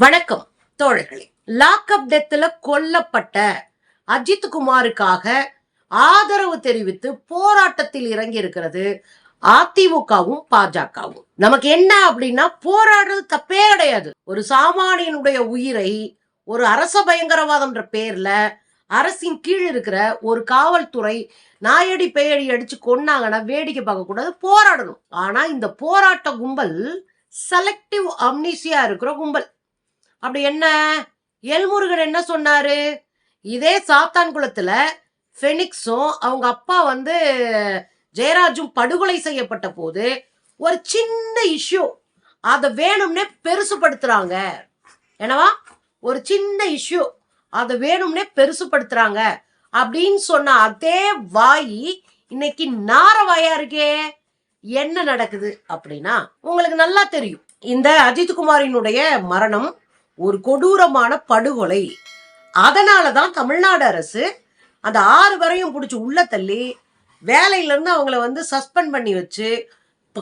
வணக்கம் தோழர்களே. லாக்அப் டெத்துல கொல்லப்பட்ட அஜித் குமாருக்காக ஆதரவு தெரிவித்து போராட்டத்தில் இறங்கி இருக்கிறது அதிமுகவும் பாஜகவும். நமக்கு என்ன அப்படின்னா போராடுறது தப்பே கிடையாது. ஒரு சாமானியனுடைய உயிரை ஒரு அரச பயங்கரவாதம்ன்ற பேர்ல அரசின் கீழ் இருக்கிற ஒரு காவல்துறை நாயடி பேயடி அடிச்சு கொன்னாங்கன்னா வேடிக்கை பார்க்க கூடாது போராடணும். ஆனா இந்த போராட்ட கும்பல் செலக்டிவ் அம்னிசியா இருக்கிற கும்பல். அப்படி என்ன? எல்முருகன் என்ன சொன்னாரு? இதே சாத்தான்குளத்துல ஃபெனிக்ஸும் அவங்க அப்பா வந்து ஜெயராஜும் படுகொலை செய்யப்பட்ட போது ஒரு சின்ன இஷ்யூ. அதை வேணும்னே பெருசுப்படுத்துறாங்க. என்னவா? ஒரு சின்ன இஷ்யூ. அதை வேணும்னே பெருசுப்படுத்துறாங்க. அப்படின்னு சொன்ன அதே வாய் இன்னைக்கு நாரவாயா இருக்கே? என்ன நடக்குது அப்படின்னா உங்களுக்கு நல்லா தெரியும். இந்த அஜித்குமாரினுடைய மரணம் ஒரு கொடூரமான படுகொலை. அதனால தான் தமிழ்நாடு அரசு அந்த ஆறு வரையும் பிடிச்சி உள்ள தள்ளி வேலையிலேருந்து அவங்கள வந்து சஸ்பெண்ட் பண்ணி வச்சு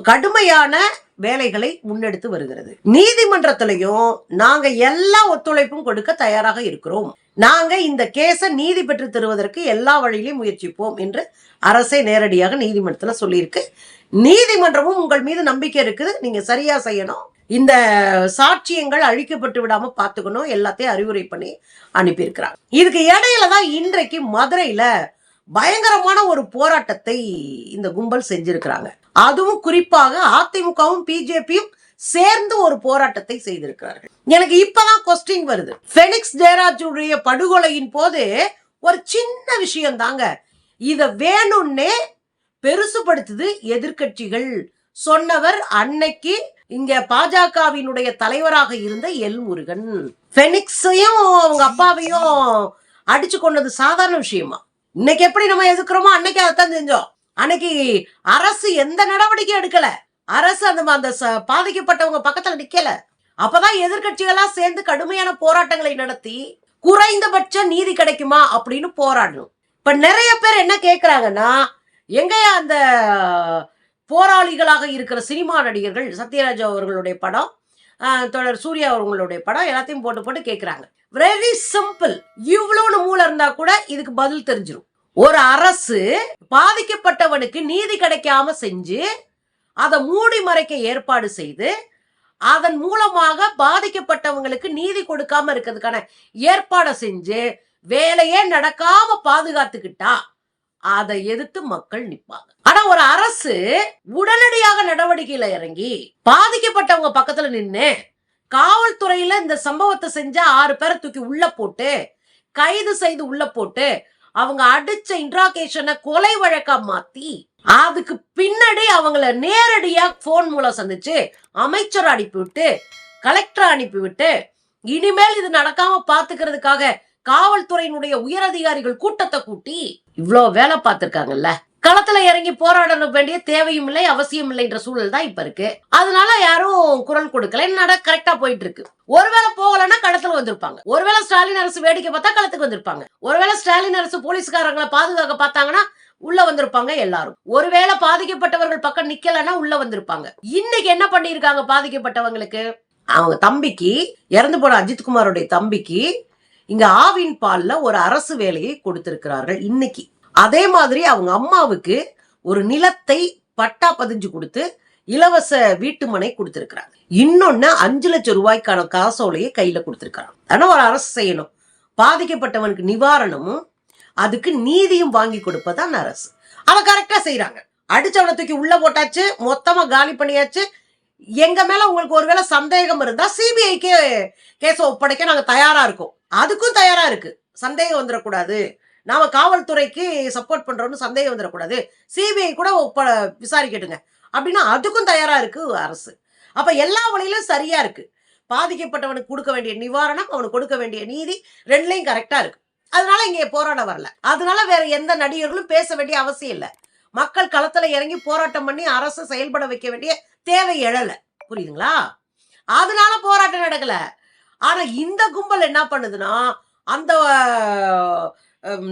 கடுமையான வேலைகளை முன்னெடுத்து வருகிறது. நீதிமன்றத்திலையும் நாங்க எல்லா ஒத்துழைப்பும் கொடுக்க தயாராக இருக்கிறோம். நாங்க இந்த கேஸை நீதி பெற்று தருவதற்கு எல்லா வழியிலையும் முயற்சிப்போம் என்று அரசே நேரடியாக நீதிமன்றத்துல சொல்லியிருக்கு. நீதிமன்றமும் உங்கள் மீது நம்பிக்கை இருக்குது. நீங்க சரியா செய்யணும். இந்த சாட்சியங்கள் அழிக்கப்பட்டு விடாம பார்த்துக்கணும். எல்லாத்தையும் அறிவுரை பண்ணி அனுப்பியிருக்கிறாங்க. இதுக்கு இடையில தான் இன்றைக்கு மதுரையில பயங்கரமான ஒரு போராட்டத்தை இந்த கும்பல் செஞ்சிருக்கிறாங்க. அதுவும் குறிப்பாக அதிமுகவும் பிஜேபியும் சேர்ந்து ஒரு போராட்டத்தை செய்திருக்கிறார்கள். எனக்கு இப்பதான் கொஸ்டின் வருது. ஃபெனிக்ஸ் ஜெயராஜுடைய படுகொலையின் போது ஒரு சின்ன விஷயம் தாங்க இத வேணும்னே பெருசுபடுத்துது எதிர்க்கட்சிகள். சொன்னவர் அன்னைக்கு இங்க பாஜகவினுடைய தலைவராக இருந்த எல் முருகன். ஃபெனிக்ஸையும் அவங்க அப்பாவையும் அடிச்சு கொண்டது சாதாரண விஷயமா? இன்னைக்கு எப்படி நம்ம எதுக்குறோமோ அன்னைக்கு அதைத்தான் செஞ்சோம். அன்னைக்கு அரசு எந்த நடவடிக்கையும் எடுக்கல. அரசு அந்த அந்த ச- பாதிக்கப்பட்டவங்க பக்கத்துல நிக்கல. அப்பதான் எதிர்கட்சிகளா சேர்ந்து கடுமையான போராட்டங்களை நடத்தி குறைந்தபட்ச நீதி கிடைக்குமா அப்படின்னு போராடணும். இப்ப நிறைய பேர் என்ன கேக்குறாங்கன்னா எங்கயா அந்த போராளிகளாக இருக்கிற சினிமா நடிகர்கள் சத்யராஜ் அவர்களுடைய படம் தொடர் சூர்யா அவர்களுடைய படம் எல்லாத்தையும் போட்டு போட்டு கேட்குறாங்க வெரி சிம்பிள் இவ்வளோன்னு மூளை இருந்தா கூட இதுக்கு பதில் தெரிஞ்சிடும் ஒரு அரசு பாதிக்கப்பட்டவனுக்கு நீதி கிடைக்காம செஞ்சு அதை மூடி மறைக்க ஏற்பாடு செய்து அதன் மூலமாக பாதிக்கப்பட்டவங்களுக்கு நீதி கொடுக்காம இருக்கிறதுக்கான ஏற்பாடை செஞ்சு வேலையே நடக்காம பாதுகாத்துக்கிட்டா அதை எதிர்த்து மக்கள் நிப்பாங்க ஆனா ஒரு அரசு உடனடியாக நடவடிக்கையில இறங்கி பாதிக்கப்பட்டவங்க பக்கத்துல நின்று காவல்துறையில இந்த சம்பவத்தை செஞ்ச ஆறு பேரை தூக்கி உள்ள போட்டு கைது செய்து உள்ள போட்டு அவங்க அடிச்ச இன்ட்ராகேஷனை கொலை வழக்கா மாத்தி அதுக்கு பின்னாடி அவங்கள நேரடியா போன் மூலம் சந்திச்சு அமைச்சர் அனுப்பிவிட்டு கலெக்டர் அனுப்பிவிட்டு இனிமேல் இது நடக்காம பாத்துக்கிறதுக்காக காவல்துறையினுடைய உயரதிகாரிகள் கூட்டத்தை கூட்டி இவ்வளவு வேலை பார்த்திருக்காங்கல்ல. களத்துல இறங்கி போராடணும் வேண்டிய தேவையும் இல்லை அவசியம் இல்லைன்ற சூழல் தான் இப்ப இருக்கு. அதனால யாரும் குரல் கொடுக்கல. நட கரெக்டா போயிட்டு இருக்கு ஒருவேளை போகலன்னா களத்துல வந்திருப்பாங்க. ஒருவேளை ஸ்டாலின் அரசு வேடிக்கை பார்த்தா களத்துக்கு வந்திருப்பாங்க. ஒருவேளை ஸ்டாலின் அரசு போலீஸ்காரங்களை பாதுகாக்க பார்த்தாங்கன்னா உள்ள வந்திருப்பாங்க எல்லாரும். ஒருவேளை பாதிக்கப்பட்டவர்கள் பக்கம் நிக்கலன்னா உள்ள வந்திருப்பாங்க. இன்னைக்கு என்ன பண்ணிருக்காங்க பாதிக்கப்பட்டவங்களுக்கு? அவங்க தம்பிக்கு இறந்து போன அஜித்குமாரோடைய தம்பிக்கு இங்க ஆவின் பால்ல ஒரு அரசு வேலையை கொடுத்திருக்கிறார்கள் இன்னைக்கு. அதே மாதிரி அவங்க அம்மாவுக்கு ஒரு நிலத்தை பட்டா பதிஞ்சு கொடுத்து இலவச வீட்டுமனை கொடுத்திருக்கிறாங்க. இன்னொன்னு அஞ்சு லட்சம் ரூபாய்க்கான காசோலையை கையில கொடுத்திருக்கிறாங்க. ஆனா ஒரு அரசு செய்யணும். பாதிக்கப்பட்டவனுக்கு நிவாரணமும் அதுக்கு நீதியும் வாங்கி கொடுப்பதான் அரசு. அவ கரெக்டா செய்யறாங்க அடிச்சவனை தூக்கி உள்ள போட்டாச்சு மொத்தமா காலி பண்ணியாச்சு எங்க மேல உங்களுக்கு ஒருவேளை சந்தேகம் இருந்தா சிபிஐக்கு கேஸ ஒப்படைக்க நாங்க தயாரா இருக்கோம். அதுக்கும் தயாரா இருக்கு. சந்தேகம் வந்துடக்கூடாது நாம காவல்துறைக்கு சப்போர்ட் பண்றோம்னு சந்தேகம் வந்துடக்கூடாது சிபிஐ கூட ஒப்ப விசாரிக்கட்டுங்க. அப்படின்னா அதுக்கும் தயாரா இருக்கு அரசு. அப்ப எல்லா வழியிலும் சரியா இருக்கு. பாதிக்கப்பட்டவனுக்கு கொடுக்க வேண்டிய நிவாரணம் அவனுக்கு கொடுக்க வேண்டிய நீதி ரெண்டுலையும் கரெக்டா இருக்கு. அதனால இங்க போராட வரல. அதனால வேற எந்த நடிகர்களும் பேச வேண்டிய அவசியம் இல்லை. மக்கள் களத்துல இறங்கி போராட்டம் பண்ணி அரசு செயல்பட வைக்க வேண்டிய தேவை எழல புரியுதுங்களா? அதனால போராட்டம் நடக்கல. ஆனா இந்த கும்பல் என்ன பண்ணுதுன்னா அந்த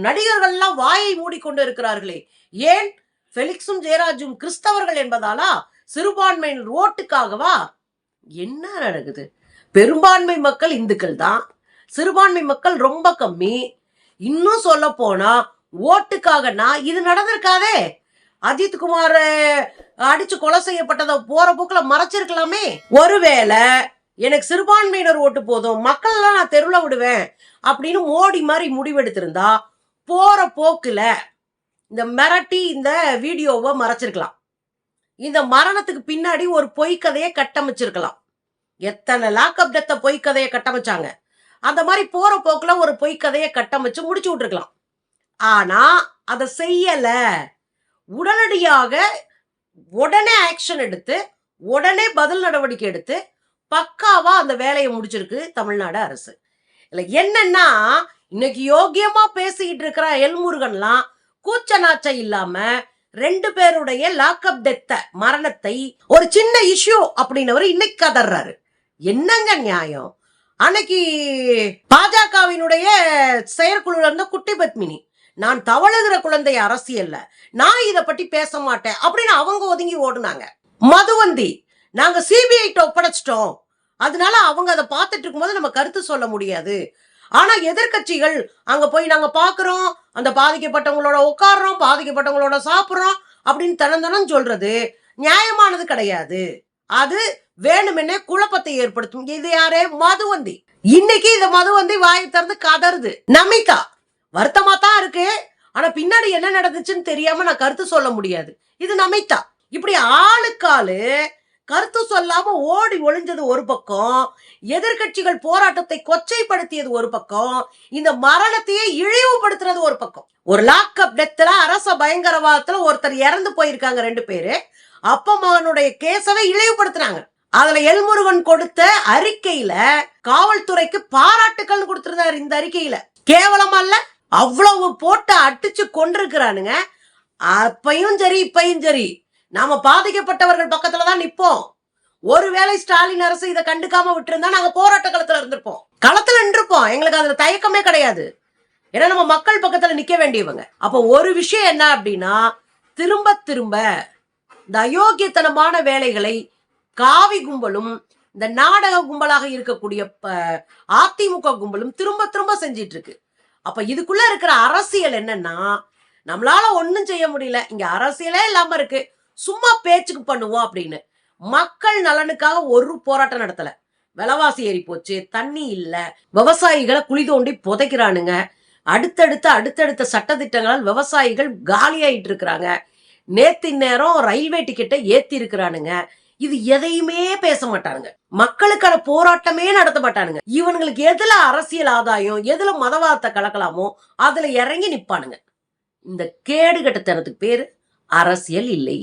நடிகர்கள்லாம் வாயை மூடிக்கொண்டு இருக்கிறார்களே. ஏன்? ஃபெலிக்ஸும் ஜெயராஜும் கிறிஸ்தவர்கள் என்பதாலா? சிறுபான்மையினர் ஓட்டுக்காகவா? என்ன நடக்குது? பெரும்பான்மை மக்கள் இந்துக்கள் தான். சிறுபான்மை மக்கள் ரொம்ப கம்மி. இன்னும் சொல்ல போனா ஓட்டுக்காகனா இது நடந்திருக்காதே. அஜித் குமார் அடிச்சு கொலை செய்யப்பட்டதை போற போக்குல மறைச்சிருக்கலாமே. ஒருவேளை எனக்கு சிறுபான்மையினர் ஓட்டு போதும் மக்கள் எல்லாம் நான் தெருவில் விடுவேன் அப்படின்னு மோடி மாதிரி முடிவெடுத்திருந்தா போற போக்குல இந்த மிரட்டி இந்த வீடியோவை மறைச்சிருக்கலாம். இந்த மரணத்துக்கு பின்னாடி ஒரு பொய் கதையை கட்டமைச்சிருக்கலாம். எத்தனை லாக்அப் டெத்த பொய் கதையை கட்டமைச்சாங்க. அந்த மாதிரி போற போக்குல ஒரு பொய் கதையை கட்டமைச்சு முடிச்சு விட்டுருக்கலாம். ஆனா அதை செய்யலை. உடனடியாக உடனே ஆக்ஷன் எடுத்து உடனே பதில் நடவடிக்கை எடுத்து பக்காவா அந்த வேலையை முடிச்சிருக்கு தமிழ்நாடு அரசு. இல்ல என்னன்னா இன்னைக்கு யோக்கியமா பேசிக்கிட்டு இருக்கிற எல்முருகன்லாம் கூச்ச நாச்சம் இல்லாம ரெண்டு பேருடைய லாக்அப் டெத்த மரணத்தை ஒரு சின்ன இஷ்யூ அப்படின்னவர் இன்னைக்கு கதறாரு என்னங்க நியாயம்? அன்னைக்கு பாஜகவினுடைய செயற்குழுல இருந்த குட்டி பத்மினி நான் தவழுகிற குழந்தை அரசியல்ல. நான் இதை பத்தி பேச மாட்டேன். அப்படின்னு அவங்க ஒதுங்கி ஓடுனாங்க. மதுவந்தி நாங்க சிபிஐ ஒப்படைச்சிட்டோம். அதனால அவங்க அதை பார்த்துட்டு இருக்கும்போது நம்ம கருத்து சொல்ல முடியாது. ஆனா எதிர்க்கட்சிகள் அங்க போய் நாங்க பாக்குறோம் அந்த பாதிக்கப்பட்டவங்களோட உட்காடுறோம் பாதிக்கப்பட்டவங்களோட சாப்பிடுறோம் அப்படின்னு தனந்தனம் சொல்றது நியாயமானது கிடையாது. அது வேணுமென்னே குழப்பத்தை ஏற்படுத்தும். இது யாரே? மதுவந்தி. இன்னைக்கு இந்த மதுவந்தி வாயை திறந்து கதறுது. நமிதா வருத்தமா தான் இருக்கு. ஆனா பின்னாடி என்ன நடந்துச்சுன்னு தெரியாம நான் கருத்து சொல்ல முடியாது. இது நமைத்தா இப்படி ஆளுக்காலு கருத்து சொல்லாம ஓடி ஒளிஞ்சது ஒரு பக்கம் எதிர்க்கட்சிகள் போராட்டத்தை கொச்சைப்படுத்தியது ஒரு பக்கம் இந்த மரணத்தையே இழிவுபடுத்துறது ஒரு பக்கம். ஒரு லாக்அப் டெத்துல அரச பயங்கரவாதத்துல ஒருத்தர் இறந்து போயிருக்காங்க ரெண்டு பேரு. அப்பா மகனுடைய கேசவை இழிவுபடுத்துறாங்க அதுல எல்முருகன் கொடுத்த அறிக்கையில காவல்துறைக்கு பாராட்டுக்கள் கொடுத்திருந்தாரு இந்த அறிக்கையில. கேவலம் அல்ல அவ்வளவு போட்டு அடிச்சு கொண்டிருக்கிறானுங்க அப்பையும் சரி இப்பையும் சரி. நாம பாதிக்கப்பட்டவர்கள் பக்கத்துல தான் நிப்போம். ஒருவேளை ஸ்டாலின் அரசு இதை கண்டுக்காம விட்டுருந்தா நாங்க போராட்ட களத்துல இருந்திருப்போம். களத்துல நின்றுப்போம். எங்களுக்கு அதுல தயக்கமே கிடையாது. ஏன்னா நம்ம மக்கள் பக்கத்துல நிக்க வேண்டியவங்க. அப்ப ஒரு விஷயம் என்ன அப்படின்னா திரும்ப திரும்ப இந்த அயோக்கியத்தனமான வேலைகளை காவி கும்பலும் இந்த நாடக கும்பலாக இருக்கக்கூடிய ப- அதிமுக கும்பலும் திரும்ப திரும்ப செஞ்சிட்டு இருக்கு. அப்ப இதுக்குள்ள இருக்கிற அரசியல் என்னன்னா நம்மளால ஒன்றும் செய்ய முடியல. இங்க அரசியலே இல்லாம இருக்கு. சும்மா பேச்சுக்கு பண்ணுவோம் அப்படின்னு. மக்கள் நலனுக்காக ஒரு போராட்டம் நடத்தல. விலைவாசி ஏறி போச்சு தண்ணி இல்ல. விவசாயிகளை குழி தோண்டி புதைக்கிறானுங்க. அடுத்தடுத்த அடுத்தடுத்த சட்டத்திட்டங்களால் விவசாயிகள் காலியாயிட்டு இருக்கிறாங்க. நேத்து நேரம் ரயில்வே டிக்கெட்டை ஏத்தி இருக்கிறானுங்க இது எதையுமே பேச மாட்டானுங்க. மக்களுக்கான போராட்டமே நடத்த மாட்டானுங்க. இவனுங்களுக்கு எதுல அரசியல் ஆதாயம் எதுல மதவாதத்தை கலக்கலாமோ அதுல இறங்கி நிப்பானுங்க. இந்த கேடுகட்டத்தனத்துக்கு பேரு அரசியல் இல்லை.